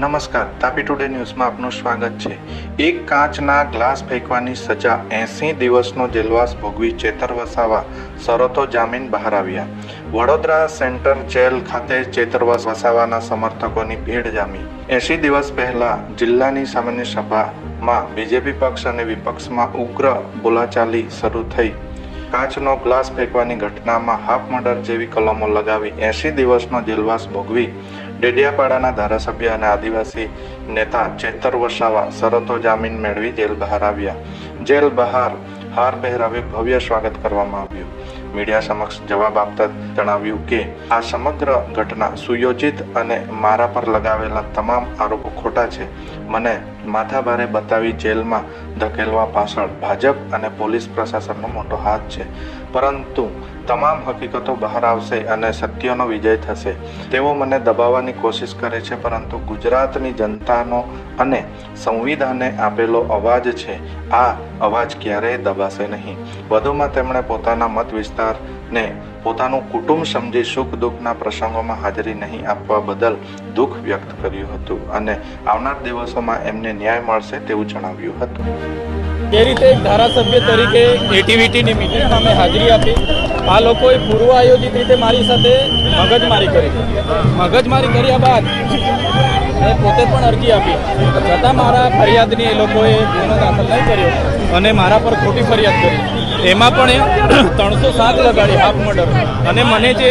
નમસ્કાર, તાપી ટુડે ન્યૂઝમાં આપનું સ્વાગત છે. એક કાચના ગ્લાસ ફેંકવાની સજા એંસી દિવસનો જેલવાસ ભોગવી ચેતર વસાવા શરતો જામીન બહાર આવ્યા. વડોદરા સેન્ટર જેલ ખાતે ચેતરવાસ વસાવાના સમર્થકોની ભીડ જામી. એંસી દિવસ પહેલા જિલ્લાની સામાન્ય સભામાં બીજેપી પક્ષ અને વિપક્ષમાં ઉગ્ર બોલાચાલી શરૂ થઈ. કાચનો ગ્લાસ ફેંકવાની ઘટનામાં હાફ મર્ડર જેવી કલમો લગાવી એસી દિવસનો જેલવાસ ભોગવી ડેડિયાપાડાના ધારાસભ્ય અને આદિવાસી નેતા ચેતર વસાવા શરતો જામીન મેળવી જેલ બહાર આવ્યા. જેલ બહાર હાર પહેરાવી ભવ્ય સ્વાગત કરવામાં આવ્યું. મીડિયા સમક્ષ જવાબ આપતા જણાવ્યું કે, આ સમગ્ર ઘટના સુયોજિત અને મારા પર લગાવેલા તમામ આરોપો ખોટા છે. મને માથાભારે બતાવી જેલમાં ધકેલવા પાછળ ભાજપ અને પોલીસ પ્રશાસનનો મોટો હાથ છે. પરંતુ તમામ હકીકતો બહાર આવશે અને સત્યનો વિજય થશે. તેઓ મને દબાવવાની કોશિશ કરે છે, પરંતુ ગુજરાતની જનતાનો અને સંવિધાને આપેલો અવાજ છે, આ અવાજ ક્યારેય દબાશે નહીં. વધુમાં તેમણે પોતાના મત વિસ્તારને પોતાનું કુટુંબ સમજી સુખ દુઃખના પ્રસંગોમાં હાજરી નહીં આપવા બદલ દુઃખ વ્યક્ત કર્યું હતું અને આવનાર દિવસોમાં એમને ન્યાય મળશે તેવું જણાવ્યું હતું. એ રીતે એક ધારાસભ્ય તરીકે એટીવીટીની મિટિંગમાં મેં હાજરી આપી. આ લોકોએ પૂર્વ આયોજિત રીતે મારી સાથે મગજમારી કરી. મગજમારી કર્યા બાદ મેં પોતે પણ અરજી આપી. છતાં મારા ફરિયાદની એ લોકોએ ગુનો દાખલ નહીં કર્યો અને મારા પર ખોટી ફરિયાદ કરી. એમાં પણ એ ત્રણસો સાત લગાડી હાફ મર્ડર. અને મને જે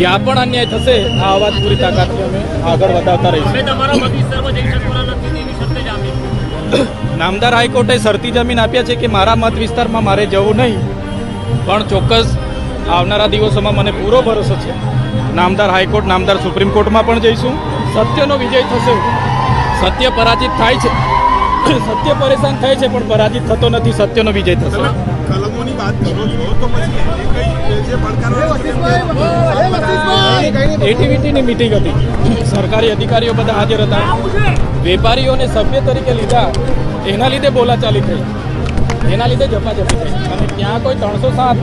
જ્યાં પણ અન્યાય થશે આ અવાજ પૂરી તાકાતથી અમે આગળ વધારતા રહીશું. નામદાર હાઈકોર્ટે શરતી જમીન આપ્યા છે કે મારા મત વિસ્તારમાં મારે જવું નહીં પણ ચોક્કસ આવનારા દિવસોમાં મને પૂરો ભરોસો છે. નામદાર હાઈકોર્ટ નામદાર સુપ્રીમ કોર્ટમાં પણ જઈશું. સત્યનો વિજય થશે. સત્ય પરાજિત થાય છે. સત્ય પરેશાન થાય છે પણ પરાજિત થતો નથી સત્યનો વિજય થશે. કલમોની વાત કરો છો તો પછી કઈ જે પડકારો એટીવીટીની મિટિંગ હતી. સરકારી અધિકારીઓ બધા હાજર હતા. વેપારીઓને સભ્ય તરીકે લીધા. એના લીધે બોલાચાલી થઈ. એના લીધે જપાજપી થઈ. અને ત્યાં કોઈ ત્રણસો સાત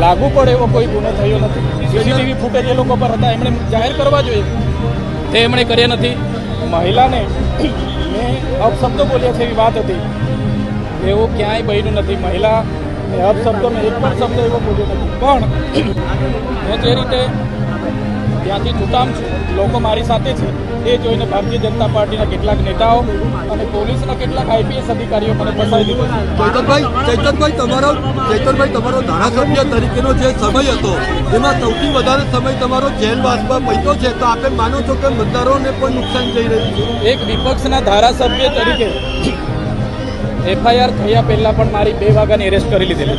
લાગુ પડે એવો કોઈ ગુનો થયો નથી. સીસીટીવી ફૂટેજ એ લોકો પર હતા. એમણે જાહેર કરવા જોઈએ. તે એમણે કર્યા નથી. મહિલાને મેં અપશબ્દો બોલ્યા છે એવી વાત હતી. એવું ક્યાંય બન્યું નથી. મહિલા અપશબ્દો અપશબ્દોનો એક પણ શબ્દ એવો બોલ્યો નથી. પણ હું જે રીતે ત્યાંથી છૂટામ છું લોકો મારી સાથે છે. એ જોઈને ભારતીય જનતા પાર્ટીના કેટલાક નેતાઓ અને પોલીસના કેટલાક આઈપીએસ અધિકારીઓ મને ફસાવી દીધો ચૈતનભાઈ ચૈતનભાઈ તમારો ચૈતનભાઈ તમારો ધારાસભ્ય તરીકેનો જે સમય હતો એમાં સૌથી વધારે સમય તમારો જેલવાસમાં પૈતો છે. તો આપે માનો છો કે મતદારોને પણ નુકસાન થઈ રહ્યું છે? એક વિપક્ષના ધારાસભ્ય તરીકે એફઆઈઆર થયા પહેલાં પણ મારી બે વાગ્યાની એરેસ્ટ કરી લીધેલી.